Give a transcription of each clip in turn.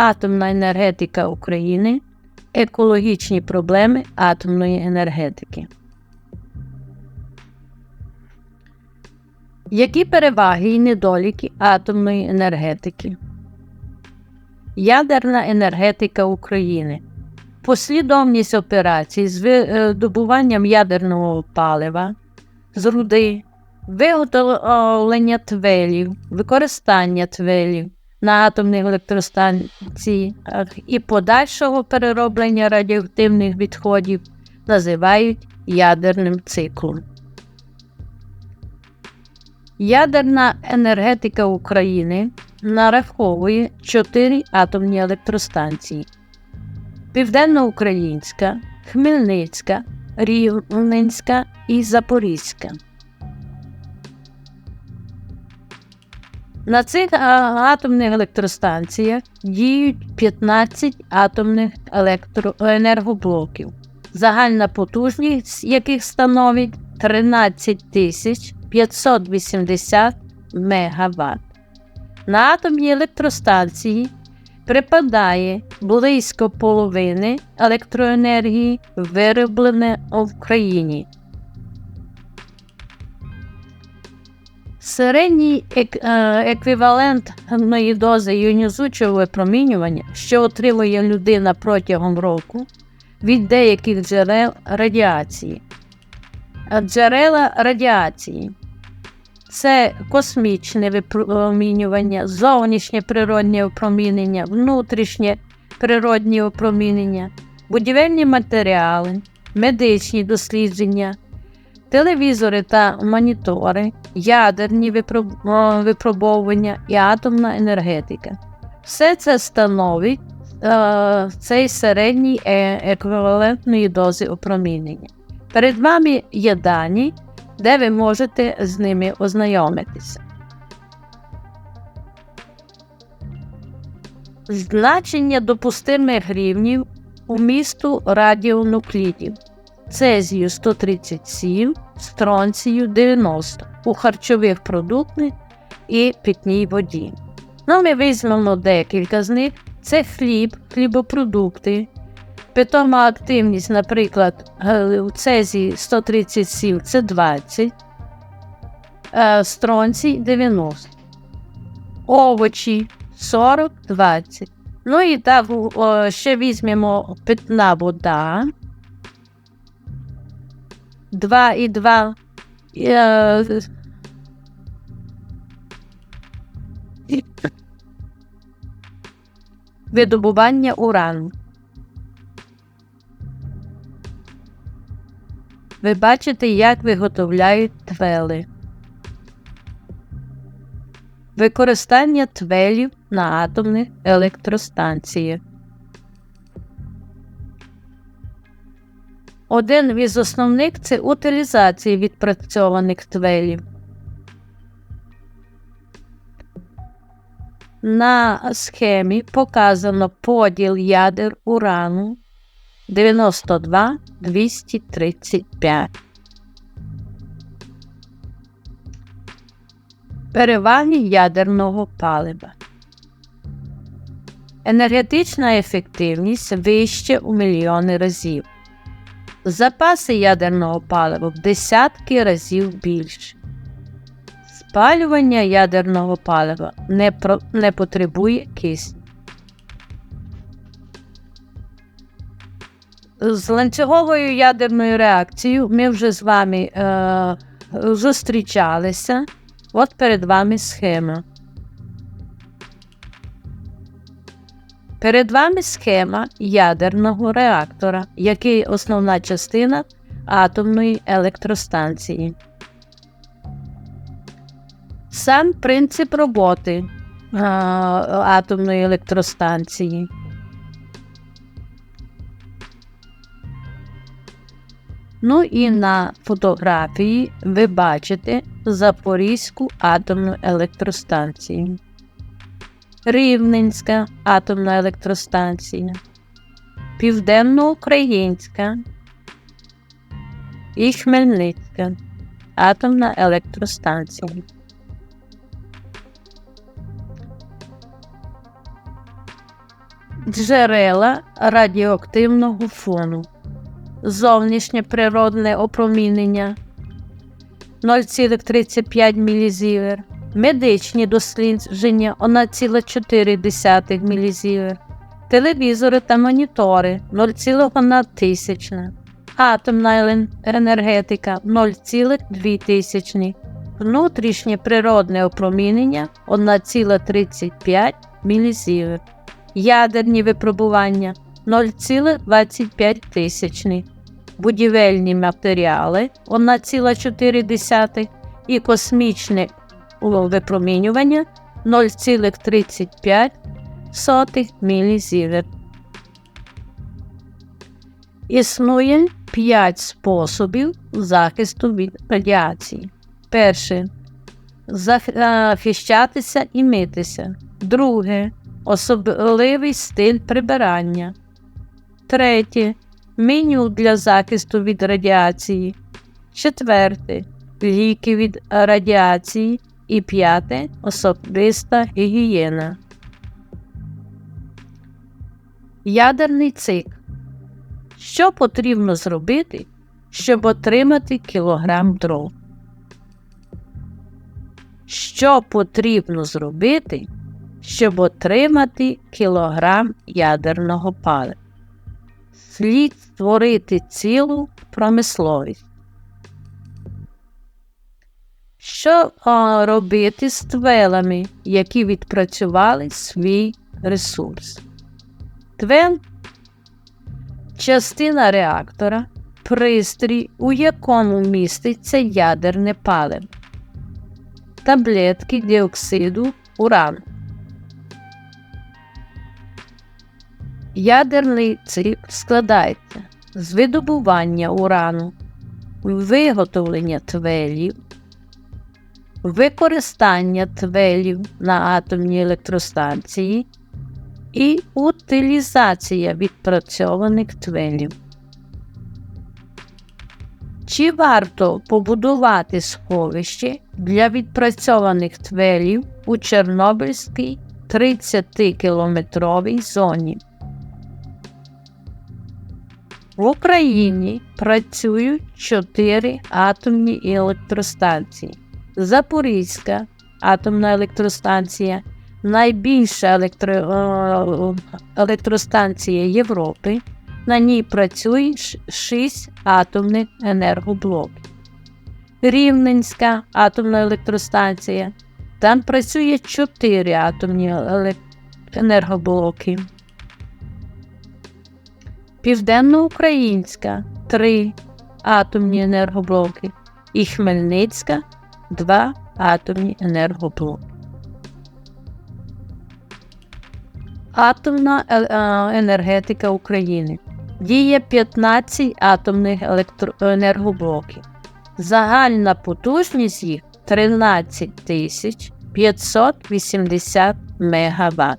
Атомна енергетика України. Екологічні проблеми атомної енергетики. Які переваги і недоліки атомної енергетики? Ядерна енергетика України. Послідовність операцій з видобуванням ядерного палива, з руди, виготовлення твелів, використання твелів на атомних електростанціях і подальшого перероблення радіоактивних відходів називають ядерним циклом. Ядерна енергетика України нараховує 4 атомні електростанції: Південноукраїнська, Хмельницька, Рівненська і Запорізька. На цих атомних електростанціях діють 15 атомних електроенергоблоків, загальна потужність яких становить 13 тисяч 580 МВт. На атомні електростанції припадає близько половини електроенергії, вироблене в Україні. Середній ек еквівалентної дози іонізуючого випромінювання, що отримує людина протягом року від деяких джерел радіації. Джерела радіації це космічне випромінювання, зовнішнє природнє опромінення, внутрішнє природнє опромінення, будівельні матеріали, медичні дослідження, телевізори та монітори, ядерні випробовування і атомна енергетика. Все це становить е, цей середній е, еквівалентної дози опромінення. Перед вами є дані, де ви можете з ними ознайомитися. Значення допустимих рівнів у місту радіонуклідів цезію 137, стронцію 90 у харчових продуктах і питній воді. Ну, Ми візьмемо декілька з них: це хліб, хлібопродукти, питома активність, наприклад, у цезії 137 це 20, стронцій 90, овочі 40, 20. Ну і так ще візьмемо питна вода. 2 і 2. Видобування урану. Ви бачите, як виготовляють твели. Використання твелів на атомних електростанціях. Один із основних це утилізація відпрацьованих твелів. На схемі показано поділ ядер урану 92 235. Переваги ядерного палива. Енергетична ефективність вище у мільйони разів. Запаси ядерного палива в десятки разів більше. Спалювання ядерного палива не, про, не потребує кисню. З ланцюговою ядерною реакцією ми вже з вами е, зустрічалися. От перед вами схема. Перед вами схема ядерного реактора, який основна частина атомної електростанції. Сам принцип роботи а, атомної електростанції. Ну і на фотографії ви бачите Запорізьку атомну електростанцію. Рівненська атомна електростанція, Південноукраїнська і Хмельницька атомна електростанція. Джерела радіоактивного фону. Зовнішнє природне опромінення 0,35 мілізівер. Медичні дослідження 1,4 мілізівер. Телевізори та монітори 0,1. Атомна енергетика 0,2 тисячні. Внутрішнє природне опромінення 1,35 мілізівер. Ядерні випробування 0,25. Будівельні матеріали 1,4 і космічне випромінювання 0,35 сотих мілізівер. Існує 5 способів захисту від радіації. Перше захищатися і митися. Друге особливий стиль прибирання. Третє меню для захисту від радіації. Четверте ліки від радіації. І п'яте особиста гігієна. Ядерний цикл. Що потрібно зробити, щоб отримати кілограм дров? Що потрібно зробити, щоб отримати кілограм ядерного палива? Слід створити цілу промисловість. Що а, робити з твелами, які відпрацювали свій ресурс? Твел частина реактора, пристрій, у якому міститься ядерне паливо, таблетки діоксиду урану. Ядерний цикл складається з видобування урану, виготовлення твелів, використання твелів на атомній електростанції і утилізація відпрацьованих твелів. Чи варто побудувати сховище для відпрацьованих твелів у Чорнобильській 30-кілометровій зоні? В Україні працюють чотири атомні електростанції. Запорізька атомна електростанція, найбільша електро... е, електростанція Європи. На ній працює 6 атомних енергоблоків. Рівненська атомна електростанція. Там працює 4 атомні енергоблоки. Південноукраїнська 3 атомні енергоблоки. І Хмельницька 2 атомні енергоблоки. Атомна е- е, енергетика України. Діє 15 атомних електро- енергоблоків. Загальна потужність їх 13 тисяч 580 МВт.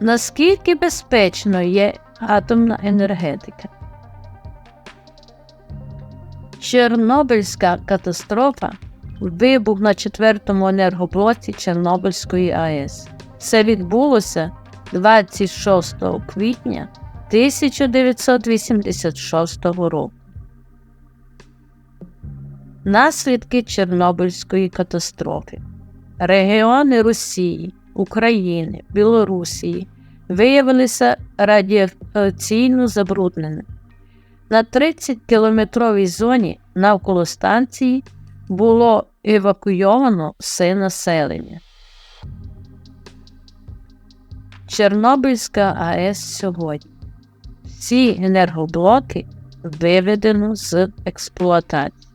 Наскільки безпечною є атомна енергетика? Чорнобильська катастрофа вибух на четвертому енергоблоці Чорнобильської АЕС. Це відбулося 26 квітня 1986 року. Наслідки Чорнобильської катастрофи. Регіони Росії, України, Білорусії виявилися радіаційно забрудненими. На 30-кілометровій зоні навколо станції було евакуйовано все населення. Чорнобильська АЕС сьогодні. Всі енергоблоки виведено з експлуатації.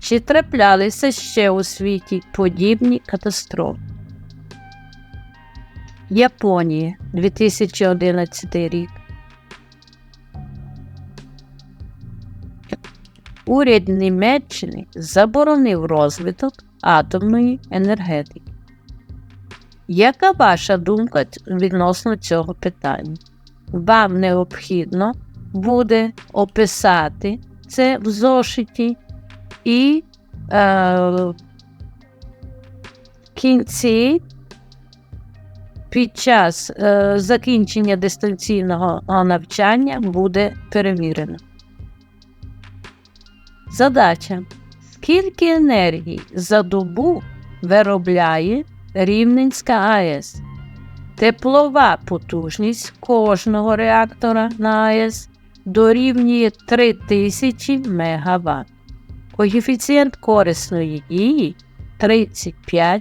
Чи траплялися ще у світі подібні катастрофи? Японія 2011 рік. Уряд Німеччини заборонив розвиток атомної енергетики. Яка ваша думка відносно цього питання? Вам необхідно буде описати це в зошиті і е, кінці під час е, закінчення дистанційного навчання буде перевірено. Задача. Скільки енергії за добу виробляє Рівненська АЕС? Теплова потужність кожного реактора на АЕС дорівнює 3000 МВт. Коефіцієнт корисної дії 35%.